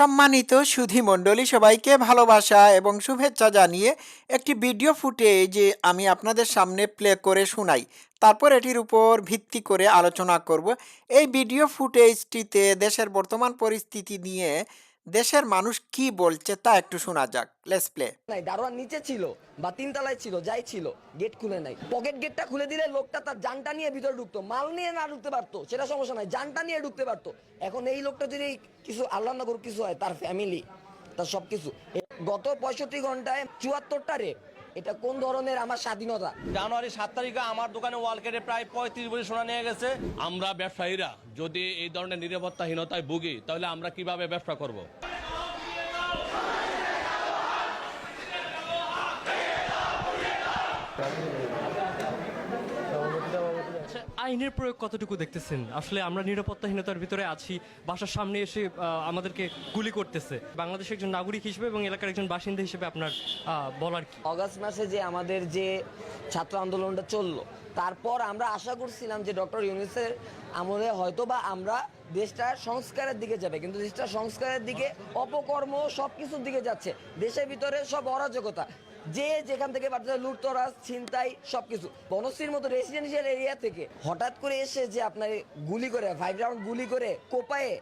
সম্মানিত সুধি মণ্ডলী সবাইকে ভালোবাসা এবং শুভেচ্ছা জানিয়ে একটি ভিডিও ফুটেজ আমি আপনাদের সামনে প্লে করে শোনাই। তারপর এটির উপর ভিত্তি করে আলোচনা করব। এই ভিডিও ফুটেজটিতে দেশের বর্তমান পরিস্থিতি নিয়ে দেশের মানুষ কি বলছে তা একটু শোনা যাক। লেস প্লে নাই, দারোয়ান নিচে ছিল বা তিনতলায় ছিল, যাই ছিল গেট খুলে নাই। পকেট গেটটা খুলে দিলে লোকটা তার জানটা নিয়ে ভিতরে ঢুকতো। মাল নিয়ে না ঢুকতে পারতো, সেটা সমস্যা নাই, জানটা নিয়ে ঢুকতে পারতো। এখন এই লোকটা যদি কিছু আল্লাহ না করুক কিছু হয়, তার ফ্যামিলি তার সবকিছু। গত পঁয়ষট্টি ঘন্টায় চুয়াত্তরটা রেপ এটা কোন ধরনের আমার স্বাধীনতা জানুয়ারি সাত তারিখে আমার দোকানে ওয়ালকেটে প্রায় পঁয়ত্রিশ বছর সোনা নিয়ে গেছে আমরা ব্যবসায়ীরা যদি এই ধরনের নিরাপত্তাহীনতায় ভুগি তাহলে আমরা কীভাবে ব্যবসা করব। আচ্ছা, আইনের প্রয়োগ কতটুকু দেখতেছেন? আসলে আমরা নিরাপত্তাহীনতার ভিতরে আছি, বাসার সামনে এসে আমাদেরকে গুলি করতেছে। বাংলাদেশের একজন নাগরিক হিসেবে এবং এলাকার একজন বাসিন্দা হিসেবে আপনার বলার কি? অগাস্ট মাসে যে আমাদের যে ছাত্র আন্দোলনটা চলল, তারপর আমরা আশা করছিলাম যে ডক্টর ইউনিসের আমলে হয়তো বা আমরা দেশটা সংস্কারের দিকে যাবে, কিন্তু দেশটা সংস্কারের দিকে অপকর্ম সব কিছুর দিকে যাচ্ছে। দেশের ভিতরে সব অরাজকতা। যে যেখান থেকে পারছে লুটতরাজ, ছিনতাই, সবকিছু। বনশ্রীর মতো রেসিডেন্সিয়াল এরিয়া থেকে হঠাৎ করে এসে যে আপনার গুলি করে ফাইভ রাউন্ড গুলি করে কোপায়ে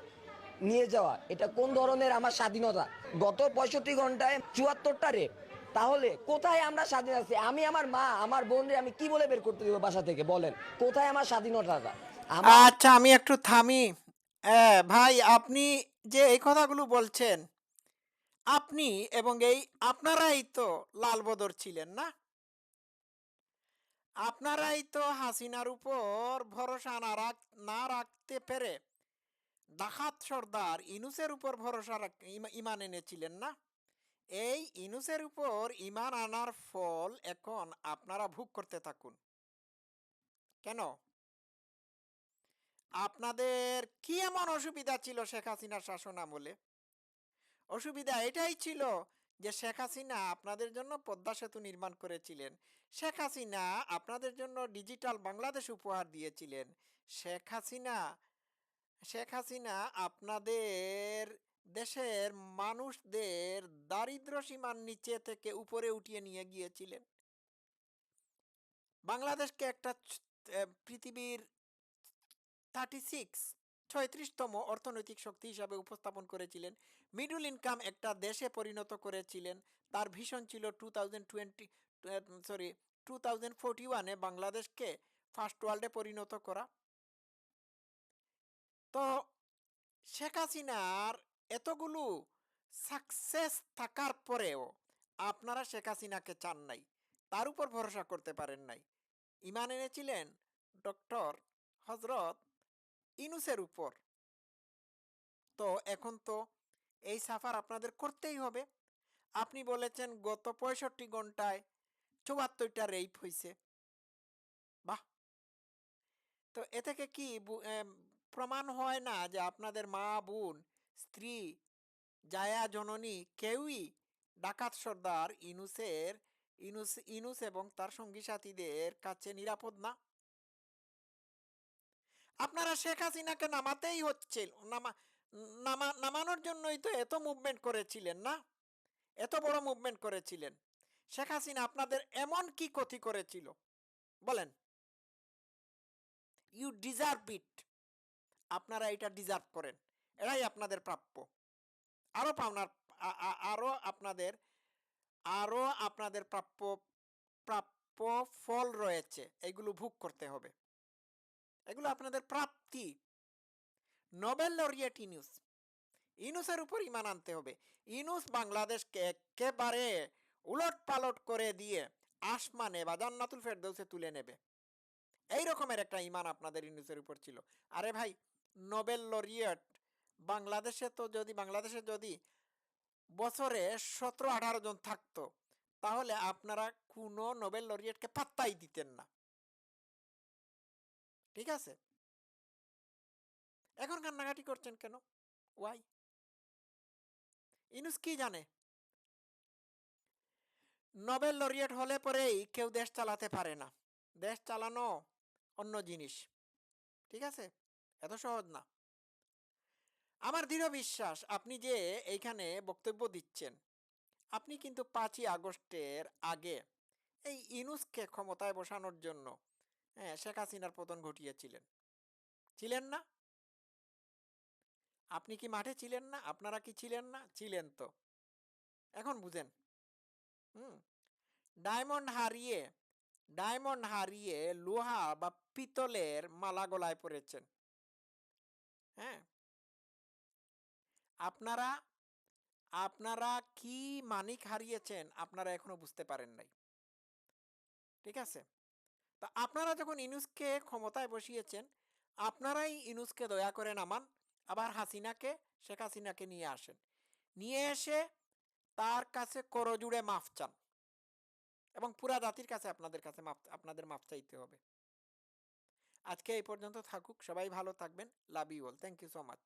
নিয়ে যাওয়া, এটা কোন ধরনের আমার স্বাধীনতা? গত পঁয়ষট্টি ঘন্টায় চুয়াত্তরটা রেপ তাহলে কোথায় আমরা স্বাধীন আছি? আমি আমার মা, আমার বোনরে আমি কি বলে বের করতে দিব বাসা থেকে? বলেন, কোথায় আমার স্বাধীনতাটা? আমার আচ্ছা আমি একটু থামি। ভাই আপনি যে এই কথাগুলো বলছেন, আপনি এবং এই আপনারাই তো লালবদর ছিলেন না? আপনারাই তো হাসিনার উপর ভরসা না রাখ, না রাখতে পেরে ডাকাত সর্দার ইনুসের উপর ভরসা ইমান এনেছিলেন না? এই ইনুসের উপর ইমান আনার ফল এখন আপনারা ভোগ করতে থাকুন। কেন? আপনাদের কি এমন অসুবিধা ছিল শেখ হাসিনার শাসন আমলে? অসুবিধা এটাই ছিল যে শেখ হাসিনা আপনাদের জন্য পদ্মা সেতু নির্মাণ করেছিলেন। শেখ হাসিনা আপনাদের জন্য ডিজিটাল বাংলাদেশ উপহার দিয়েছিলেন। শেখ হাসিনা শেখ হাসিনা আপনাদের দেশের মানুষদের দারিদ্র সীমার নিচে থেকে উপরে উঠিয়ে নিয়ে গিয়েছিলেন। বাংলাদেশকে একটা পৃথিবীর থার্টি সিক্স, ছয়ত্রিশতম অর্থনৈতিক শক্তি হিসাবে উপস্থাপন করেছিলেন। মিডল ইনকাম একটা দেশে পরিণত করেছিলেন। তার ভীষণ ছিল two thousand twenty sorry, two thousand forty ওয়ানে বাংলাদেশকে ফার্স্ট ওয়ার্ল্ডে পরিণত করা। তো শেখ হাসিনার এতগুলো সাকসেস থাকার পরেও আপনারা শেখ হাসিনাকে চান নাই, তার উপর ভরসা করতে পারেন নাই। ইমান এনেছিলেন ডক্টর হজরত ইনুসের উপর। তো এখন তো এই সাফার আপনাদের করতেই হবে। আপনি বলেছেন গত পঁয়ষট্টি ঘন্টায় চুয়াত্তরটা রেপ হয়েছে বাহ! তো এ থেকে কি প্রমাণ হয় না যে আপনাদের মা, বোন, স্ত্রী, জায়া জননী কেউই ডাকাত সর্দার ইনুসের, ইনুস ইনুস এবং তার সঙ্গী সাথীদের কাছে নিরাপদ না? আপনারা শেখ হাসিনাকে নামাতেই হচ্ছে নামা নামা, নামানোর জন্যই তো এত মুভমেন্ট করেছিলেন না? এত বড় মুভমেন্ট করেছিলেন। শেখ হাসিনা আপনাদের এমন কি ক্ষতি করেছিল? বলেন। ইউ ডিজার্ভ ইট আপনারা এটা ডিজার্ভ করেন। এরাই আপনাদের প্রাপ্য। আরও পাওনার, আ- আ- আরও আপনাদের আরও আপনাদের প্রাপ্য প্রাপ্য ফল রয়েছে। এগুলো ভোগ করতে হবে। এগুলো আপনাদের প্রাপ্তি। Nobel laureate Yunus. ইনুসের উপর ইমান আনতে হবে। ইনুস বাংলাদেশকে একেবারে উলট পালট করে দিয়ে আসমানে বা জান্নাতুল ফেরদৌসে তুলে নেবে। এই রকমের একটা ইমান আপনাদের ইনুসের উপর ছিল। আরে ভাই, নোবেল লরিয়েট বাংলাদেশে তো যদি, বাংলাদেশে যদি বছরে সতেরো আঠারো জন থাকতো, তাহলে আপনারা কোনো নোবেল লরিয়েটকে পাত্তাই দিতেন না। ঠিক আছে? এখন কান্নাকাটি করছেন কেন? ওয়াই ইনুস কি জানে? নোবেল লরিয়েট হলে পরেই কেউ দেশ চালাতে পারে না। দেশ চালানো অন্য জিনিস। ঠিক আছে? এত সহজ না। আমার দৃঢ় বিশ্বাস, আপনি যে এইখানে বক্তব্য দিচ্ছেন, আপনি কিন্তু পাঁচই আগস্টের আগে এই ইনুসকে ক্ষমতায় বসানোর জন্য হ্যাঁ শেখ হাসিনার পতন ঘটিয়েছিলেন। ছিলেন না? আপনি কি মাঠে ছিলেন না? আপনারা কি ছিলেন না? ছিলেন তো। এখন বুঝেন। হুম? ডায়মন্ড হারিয়ে ডায়মন্ড হারিয়ে লোহা বা পিতলের মালা গলায় পড়েছেন হ্যাঁ? আপনারা আপনারা কি মানিক হারিয়েছেন আপনারা এখনও বুঝতে পারেন নাই। ঠিক আছে? তা আপনারা যখন ইনুসকে ক্ষমতায় বসিয়েছেন, আপনারাই ইনুসকে দয়া করে নামান, আবার হাসিনাকে, শেখ হাসিনাকে নিয়ে আসেন। নিয়ে এসে তার কাছে করজুড়ে মাফ চান এবং পুরা জাতির কাছে আপনাদের কাছে মাপ আপনাদের মাপ চাইতে হবে। আজকে এই পর্যন্ত থাকুক, সবাই ভালো থাকবেন, love you all. Thank you so much